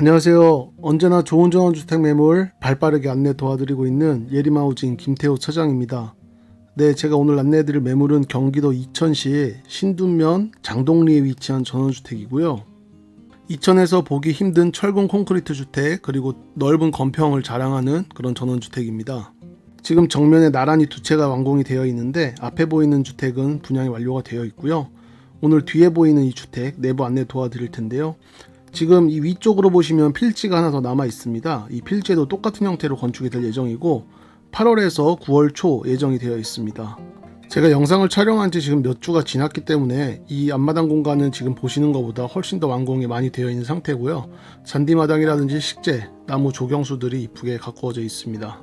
안녕하세요. 언제나 좋은 전원주택 매물 발빠르게 안내 도와드리고 있는 예림하우징 김태호 차장입니다. 네, 제가 오늘 안내해드릴 매물은 경기도 이천시 신둔면 장동리에 위치한 전원주택이고요. 이천에서 보기 힘든 철근 콘크리트 주택 그리고 넓은 건평을 자랑하는 그런 전원주택입니다. 지금 정면에 나란히 두 채가 완공이 되어 있는데 앞에 보이는 주택은 분양이 완료가 되어 있고요. 오늘 뒤에 보이는 이 주택 내부 안내 도와드릴 텐데요. 지금 이 위쪽으로 보시면 필지가 하나 더 남아 있습니다. 이 필지도 똑같은 형태로 건축이 될 예정이고 8월에서 9월 초 예정이 되어 있습니다. 제가 영상을 촬영한 지 지금 몇 주가 지났기 때문에 이 앞마당 공간은 지금 보시는 것보다 훨씬 더 완공이 많이 되어 있는 상태고요. 잔디마당이라든지 식재, 나무 조경수들이 이쁘게 가꾸어져 있습니다.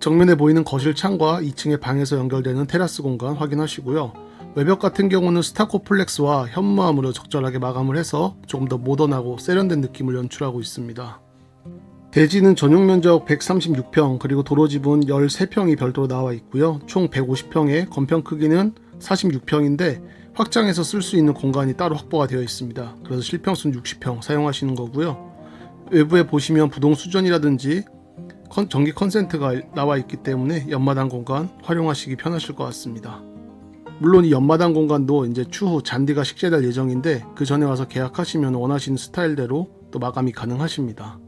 정면에 보이는 거실 창과 2층의 방에서 연결되는 테라스 공간 확인하시고요. 외벽 같은 경우는 스타코플렉스와 현무암으로 적절하게 마감을 해서 조금 더 모던하고 세련된 느낌을 연출하고 있습니다. 대지는 전용 면적 136평 그리고 도로 지분 13평이 별도로 나와 있고요. 총 150평에 건평 크기는 46평인데 확장해서 쓸 수 있는 공간이 따로 확보가 되어 있습니다. 그래서 실평수는 60평 사용하시는 거고요. 외부에 보시면 부동 수전이라든지 컨- 전기 컨센트가 나와 있기 때문에 연마당 공간 활용하시기 편하실 것 같습니다. 물론 이 연마당 공간도 이제 추후 잔디가 식재될 예정인데 그 전에 와서 계약하시면 원하시는 스타일대로 또 마감이 가능하십니다.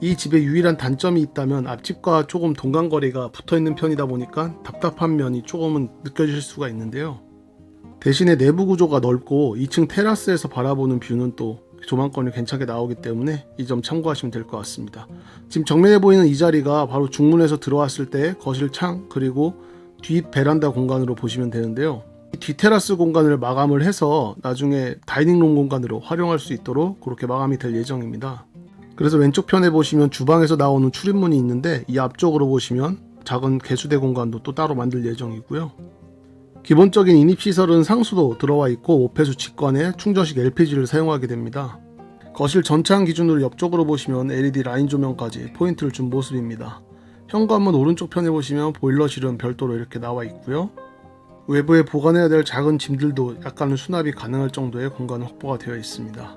이 집의 유일한 단점이 있다면 앞집과 조금 동간거리가 붙어 있는 편이다 보니까 답답한 면이 조금은 느껴질 수가 있는데요. 대신에 내부 구조가 넓고 2층 테라스에서 바라보는 뷰는 또 조망권이 괜찮게 나오기 때문에 이 점 참고하시면 될 것 같습니다. 지금 정면에 보이는 이 자리가 바로 중문에서 들어왔을 때 거실 창 그리고 뒷 베란다 공간으로 보시면 되는데요. 이 뒤테라스 공간을 마감을 해서 나중에 다이닝룸 공간으로 활용할 수 있도록 그렇게 마감이 될 예정입니다. 그래서 왼쪽 편에 보시면 주방에서 나오는 출입문이 있는데 이 앞쪽으로 보시면 작은 개수대 공간도 또 따로 만들 예정이고요. 기본적인 인입시설은 상수도 들어와 있고 오폐수 직관에 충전식 LPG를 사용하게 됩니다. 거실 전창 기준으로 옆쪽으로 보시면 LED 라인 조명까지 포인트를 준 모습입니다. 현관문 오른쪽 편에 보시면 보일러실은 별도로 이렇게 나와 있고요. 외부에 보관해야 될 작은 짐들도 약간은 수납이 가능할 정도의 공간 확보가 되어 있습니다.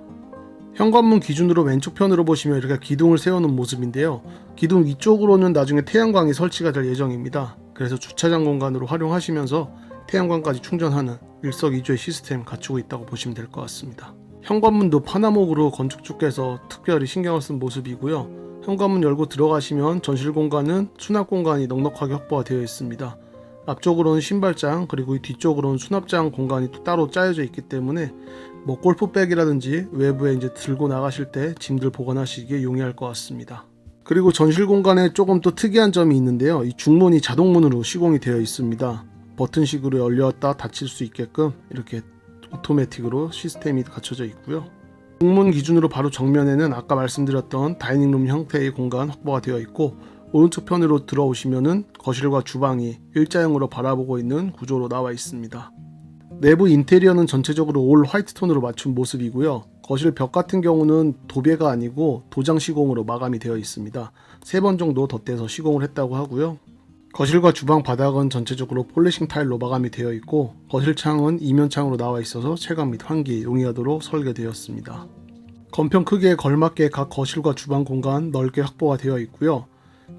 현관문 기준으로 왼쪽 편으로 보시면 이렇게 기둥을 세우는 모습인데요. 기둥 위쪽으로는 나중에 태양광이 설치가 될 예정입니다. 그래서 주차장 공간으로 활용하시면서 태양광까지 충전하는 일석이조의 시스템 갖추고 있다고 보시면 될 것 같습니다. 현관문도 파나목으로 건축주께서 특별히 신경을 쓴 모습이고요. 현관문 열고 들어가시면 전실 공간은 수납 공간이 넉넉하게 확보가 되어 있습니다. 앞쪽으로는 신발장 그리고 이 뒤쪽으로는 수납장 공간이 또 따로 짜여져 있기 때문에 뭐 골프백이라든지 외부에 이제 들고 나가실 때 짐들 보관하시기에 용이할 것 같습니다. 그리고 전실 공간에 조금 또 특이한 점이 있는데요. 이 중문이 자동문으로 시공이 되어 있습니다. 버튼식으로 열렸다 닫힐 수 있게끔 이렇게 오토매틱으로 시스템이 갖춰져 있고요. 중문 기준으로 바로 정면에는 아까 말씀드렸던 다이닝룸 형태의 공간 확보가 되어 있고 오른쪽 편으로 들어오시면은 거실과 주방이 일자형으로 바라보고 있는 구조로 나와 있습니다. 내부 인테리어는 전체적으로 올 화이트 톤으로 맞춘 모습이고요. 거실 벽 같은 경우는 도배가 아니고 도장 시공으로 마감이 되어 있습니다. 세 번 정도 덧대서 시공을 했다고 하고요. 거실과 주방 바닥은 전체적으로 폴리싱 타일로 마감이 되어 있고 거실 창은 이면 창으로 나와 있어서 채광 및 환기 용이하도록 설계되었습니다. 건평 크기에 걸맞게 각 거실과 주방 공간 넓게 확보가 되어 있고요.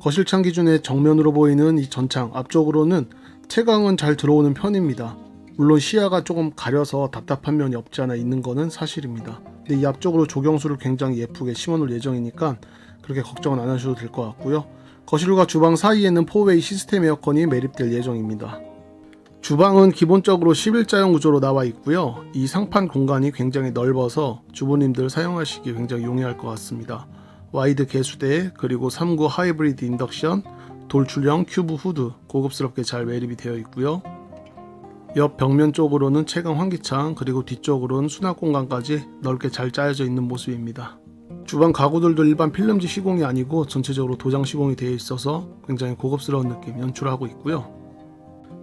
거실 창 기준의 정면으로 보이는 이 전창 앞쪽으로는 채광은 잘 들어오는 편입니다. 물론 시야가 조금 가려서 답답한 면이 없지 않아 있는 것은 사실입니다. 근데 이 앞쪽으로 조경수를 굉장히 예쁘게 심어놓을 예정이니까 그렇게 걱정은 안 하셔도 될 것 같고요. 거실과 주방 사이에는 포웨이 시스템 에어컨이 매립될 예정입니다. 주방은 기본적으로 11자형 구조로 나와 있고요. 이 상판 공간이 굉장히 넓어서 주부님들 사용하시기 굉장히 용이할 것 같습니다. 와이드 개수대 그리고 3구 하이브리드 인덕션 돌출형 큐브 후드 고급스럽게 잘 매립이 되어 있고요. 옆 벽면 쪽으로는 채광 환기창 그리고 뒤쪽으로는 수납 공간까지 넓게 잘 짜여져 있는 모습입니다. 주방 가구들도 일반 필름지 시공이 아니고 전체적으로 도장 시공이 되어 있어서 굉장히 고급스러운 느낌 연출하고 있고요.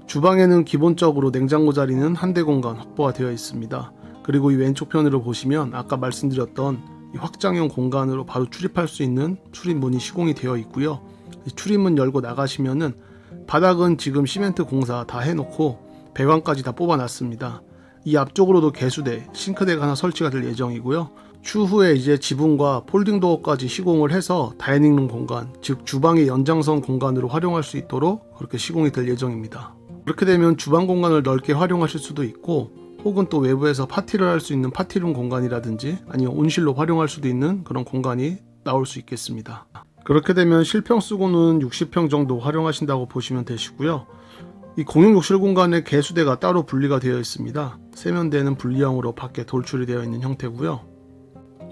주방에는 기본적으로 냉장고 자리는 한 대 공간 확보가 되어 있습니다. 그리고 이 왼쪽 편으로 보시면 아까 말씀드렸던 이 확장형 공간으로 바로 출입할 수 있는 출입문이 시공이 되어 있고요. 이 출입문 열고 나가시면은 바닥은 지금 시멘트 공사 다 해놓고 배관까지 다 뽑아놨습니다. 이 앞쪽으로도 개수대, 싱크대가 하나 설치가 될 예정이고요. 추후에 이제 지붕과 폴딩 도어까지 시공을 해서 다이닝룸 공간, 즉 주방의 연장선 공간으로 활용할 수 있도록 그렇게 시공이 될 예정입니다. 그렇게 되면 주방 공간을 넓게 활용하실 수도 있고 혹은 또 외부에서 파티를 할 수 있는 파티룸 공간이라든지 아니면 온실로 활용할 수도 있는 그런 공간이 나올 수 있겠습니다. 그렇게 되면 실평 쓰고는 60평 정도 활용하신다고 보시면 되시고요. 이 공용 욕실 공간의 개수대가 따로 분리가 되어 있습니다. 세면대는 분리형으로 밖에 돌출이 되어 있는 형태고요.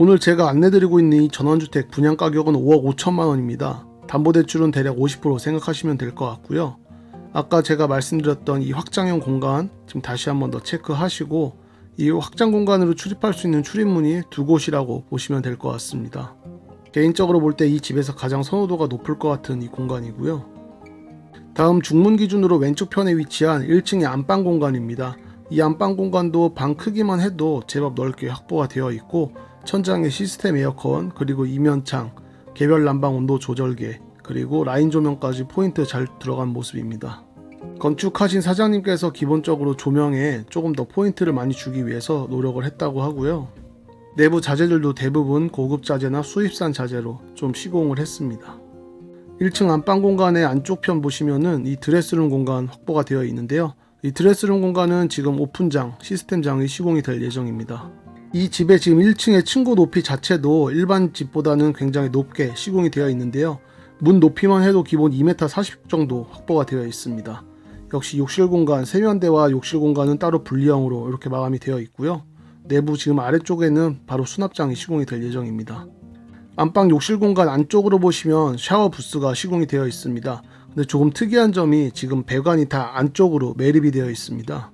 오늘 제가 안내드리고 있는 이 전원주택 분양 가격은 5억 5천만 원입니다. 담보대출은 대략 50% 생각하시면 될 것 같고요. 아까 제가 말씀드렸던 이 확장형 공간 지금 다시 한번 더 체크하시고 이 확장 공간으로 출입할 수 있는 출입문이 두 곳이라고 보시면 될 것 같습니다. 개인적으로 볼 때 이 집에서 가장 선호도가 높을 것 같은 이 공간이고요. 다음 중문 기준으로 왼쪽 편에 위치한 1층의 안방 공간입니다. 이 안방 공간도 방 크기만 해도 제법 넓게 확보가 되어 있고 천장에 시스템 에어컨 그리고 이면창, 개별 난방 온도 조절계 그리고 라인 조명까지 포인트 잘 들어간 모습입니다. 건축하신 사장님께서 기본적으로 조명에 조금 더 포인트를 많이 주기 위해서 노력을 했다고 하고요. 내부 자재들도 대부분 고급 자재나 수입산 자재로 좀 시공을 했습니다. 1층 안방 공간의 안쪽 편 보시면은 이 드레스룸 공간 확보가 되어 있는데요. 이 드레스룸 공간은 지금 오픈장, 시스템장이 시공이 될 예정입니다. 이 집의 지금 1층의 층고 높이 자체도 일반 집보다는 굉장히 높게 시공이 되어 있는데요. 문 높이만 해도 기본 2m 40 정도 확보가 되어 있습니다. 역시 욕실 공간, 세면대와 욕실 공간은 따로 분리형으로 이렇게 마감이 되어 있고요. 내부 지금 아래쪽에는 바로 수납장이 시공이 될 예정입니다. 안방 욕실 공간 안쪽으로 보시면 샤워 부스가 시공이 되어 있습니다. 근데 조금 특이한 점이 지금 배관이 다 안쪽으로 매립이 되어 있습니다.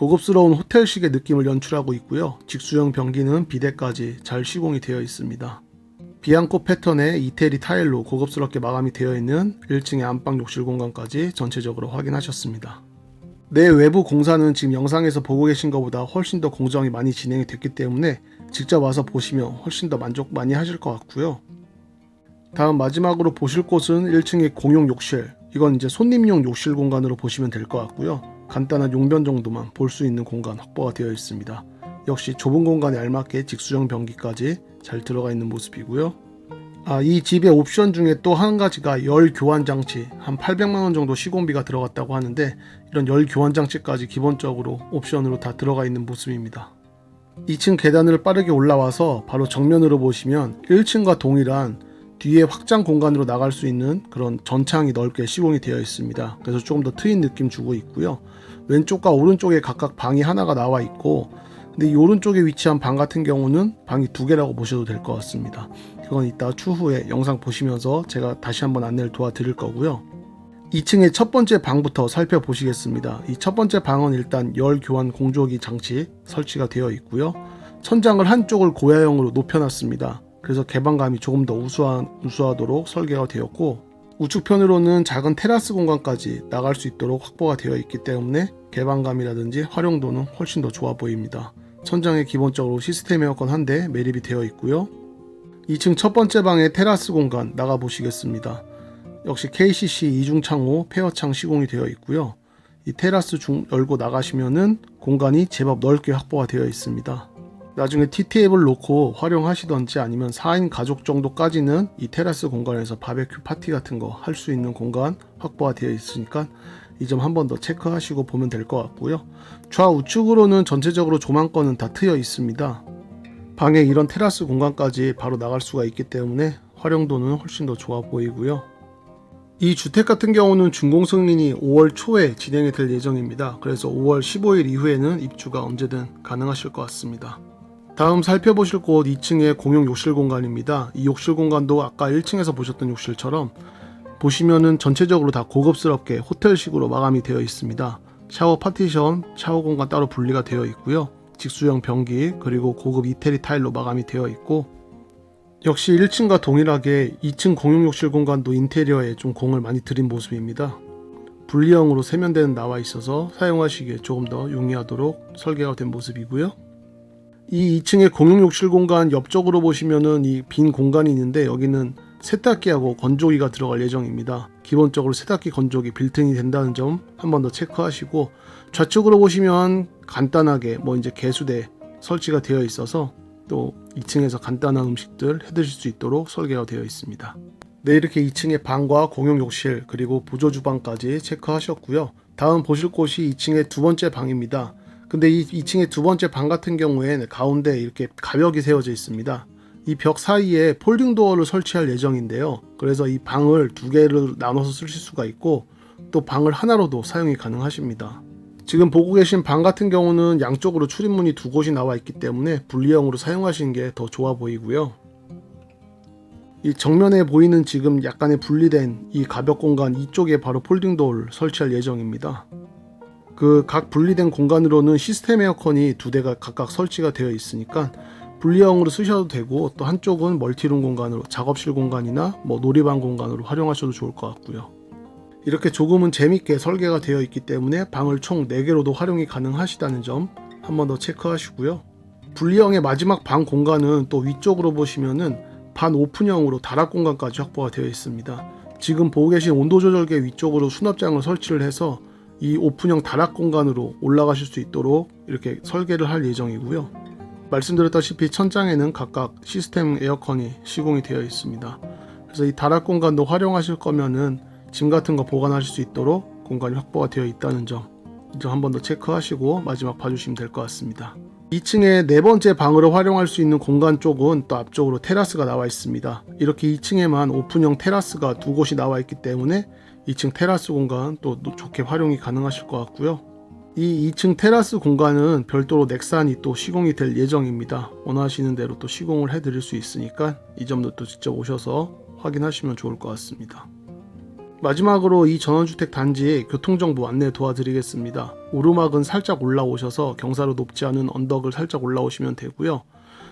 고급스러운 호텔식의 느낌을 연출하고 있고요. 직수형 변기는 비대까지 잘 시공이 되어 있습니다. 비앙코 패턴의 이태리 타일로 고급스럽게 마감이 되어 있는 1층의 안방 욕실 공간까지 전체적으로 확인하셨습니다. 내 외부 공사는 지금 영상에서 보고 계신 것보다 훨씬 더 공정이 많이 진행이 됐기 때문에 직접 와서 보시면 훨씬 더 만족 많이 하실 것 같고요. 다음 마지막으로 보실 곳은 1층의 공용 욕실. 이건 이제 손님용 욕실 공간으로 보시면 될 것 같고요. 간단한 용변 정도만 볼 수 있는 공간 확보가 되어 있습니다. 역시 좁은 공간에 알맞게 직수형 변기까지 잘 들어가 있는 모습이고요. 아, 이 집의 옵션 중에 또 한 가지가 열 교환 장치 한 800만 원 정도 시공비가 들어갔다고 하는데 이런 열 교환 장치까지 기본적으로 옵션으로 다 들어가 있는 모습입니다. 2층 계단을 빠르게 올라와서 바로 정면으로 보시면 1층과 동일한 뒤에 확장 공간으로 나갈 수 있는 그런 전창이 넓게 시공이 되어 있습니다. 그래서 조금 더 트인 느낌 주고 있고요. 왼쪽과 오른쪽에 각각 방이 하나가 나와 있고 근데 이 오른쪽에 위치한 방 같은 경우는 방이 두 개라고 보셔도 될 것 같습니다. 그건 이따 추후에 영상 보시면서 제가 다시 한번 안내를 도와드릴 거고요. 2층의 첫 번째 방부터 살펴보시겠습니다. 이 첫 번째 방은 일단 열 교환 공조기 장치 설치가 되어 있고요. 천장을 한쪽을 고야형으로 높여놨습니다. 그래서 개방감이 조금 더 우수한, 우수하도록 설계가 되었고 우측편으로는 작은 테라스 공간까지 나갈 수 있도록 확보가 되어 있기 때문에 개방감이라든지 활용도는 훨씬 더 좋아 보입니다. 천장에 기본적으로 시스템 에어컨 한 대 매립이 되어 있고요. 2층 첫 번째 방의 테라스 공간 나가 보시겠습니다. 역시 KCC 이중 창호 페어창 시공이 되어 있고요. 이 테라스 중 열고 나가시면은 공간이 제법 넓게 확보가 되어 있습니다. 나중에 티테이블 놓고 활용하시던지 아니면 4인 가족 정도까지는 이 테라스 공간에서 바베큐 파티 같은 거 할 수 있는 공간 확보가 되어 있으니까 이 점 한 번 더 체크하시고 보면 될 것 같고요. 좌우측으로는 전체적으로 조망권은 다 트여 있습니다. 방에 이런 테라스 공간까지 바로 나갈 수가 있기 때문에 활용도는 훨씬 더 좋아 보이고요. 이 주택 같은 경우는 준공 승인이 5월 초에 진행이 될 예정입니다. 그래서 5월 15일 이후에는 입주가 언제든 가능하실 것 같습니다. 다음 살펴보실 곳 2층의 공용 욕실 공간입니다. 이 욕실 공간도 아까 1층에서 보셨던 욕실처럼 보시면은 전체적으로 다 고급스럽게 호텔식으로 마감이 되어 있습니다. 샤워 파티션, 샤워 공간 따로 분리가 되어 있고요. 직수형 변기 그리고 고급 이태리 타일로 마감이 되어 있고 역시 1층과 동일하게 2층 공용 욕실 공간도 인테리어에 좀 공을 많이 들인 모습입니다. 분리형으로 세면대는 나와 있어서 사용하시기에 조금 더 용이하도록 설계가 된 모습이고요. 이 2층의 공용 욕실 공간 옆쪽으로 보시면은 이 빈 공간이 있는데 여기는 세탁기하고 건조기가 들어갈 예정입니다. 기본적으로 세탁기 건조기 빌트인이 된다는 점 한 번 더 체크하시고 좌측으로 보시면 간단하게 뭐 이제 개수대 설치가 되어 있어서 또 2층에서 간단한 음식들 해 드실 수 있도록 설계가 되어 있습니다. 네, 이렇게 2층에 방과 공용 욕실 그리고 보조 주방까지 체크하셨고요. 다음 보실 곳이 2층의 두 번째 방입니다. 근데 이 2층의 두 번째 방 같은 경우에는 가운데 이렇게 가벽이 세워져 있습니다. 이 벽 사이에 폴딩 도어를 설치할 예정인데요. 그래서 이 방을 두 개를 나눠서 쓰실 수가 있고 또 방을 하나로도 사용이 가능하십니다. 지금 보고 계신 방 같은 경우는 양쪽으로 출입문이 두 곳이 나와 있기 때문에 분리형으로 사용하시는 게 더 좋아 보이고요. 이 정면에 보이는 지금 약간의 분리된 이 가벽 공간 이쪽에 바로 폴딩 도어를 설치할 예정입니다. 그 각 분리된 공간으로는 시스템 에어컨이 두 대가 각각 설치가 되어 있으니까 분리형으로 쓰셔도 되고 또 한쪽은 멀티룸 공간으로 작업실 공간이나 뭐 놀이방 공간으로 활용하셔도 좋을 것 같고요. 이렇게 조금은 재밌게 설계가 되어 있기 때문에 방을 총 4개로도 활용이 가능하시다는 점 한 번 더 체크하시고요. 분리형의 마지막 방 공간은 또 위쪽으로 보시면은 반 오픈형으로 다락 공간까지 확보가 되어 있습니다. 지금 보고 계신 온도 조절계 위쪽으로 수납장을 설치를 해서 이 오픈형 다락 공간으로 올라가실 수 있도록 이렇게 설계를 할 예정이고요. 말씀드렸다시피 천장에는 각각 시스템 에어컨이 시공이 되어 있습니다. 그래서 이 다락 공간도 활용하실 거면은 짐 같은 거 보관하실 수 있도록 공간이 확보가 되어 있다는 점, 이제 한번 더 체크하시고 마지막 봐주시면 될 것 같습니다. 2층에 네 번째 방으로 활용할 수 있는 공간 쪽은 또 앞쪽으로 테라스가 나와 있습니다. 이렇게 2층에만 오픈형 테라스가 두 곳이 나와 있기 때문에 2층 테라스 공간 또 좋게 활용이 가능하실 것 같고요. 이 2층 테라스 공간은 별도로 넥산이 또 시공이 될 예정입니다. 원하시는 대로 또 시공을 해드릴 수 있으니까 이 점도 또 직접 오셔서 확인하시면 좋을 것 같습니다. 마지막으로 이 전원주택 단지 교통정보 안내 도와드리겠습니다. 오르막은 살짝 올라오셔서 경사로 높지 않은 언덕을 살짝 올라오시면 되고요.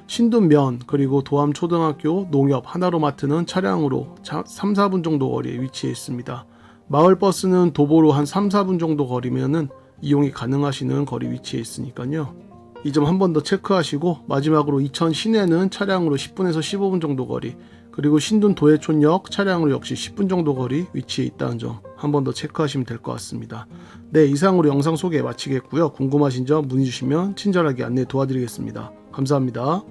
신둔면 그리고 도암 초등학교 농협 하나로마트는 차량으로 3, 4분 정도 거리에 위치해 있습니다. 마을 버스는 도보로 한 3, 4분 정도 거리면은 이용이 가능하시는 거리 위치에 있으니까요. 이 점 한 번 더 체크하시고 마지막으로 이천 시내는 차량으로 10분에서 15분 정도 거리 그리고 신둔 도해촌역 차량으로 역시 10분 정도 거리 위치에 있다는 점 한 번 더 체크하시면 될 것 같습니다. 네 이상으로 영상 소개 마치겠고요. 궁금하신 점 문의 주시면 친절하게 안내 도와드리겠습니다. 감사합니다.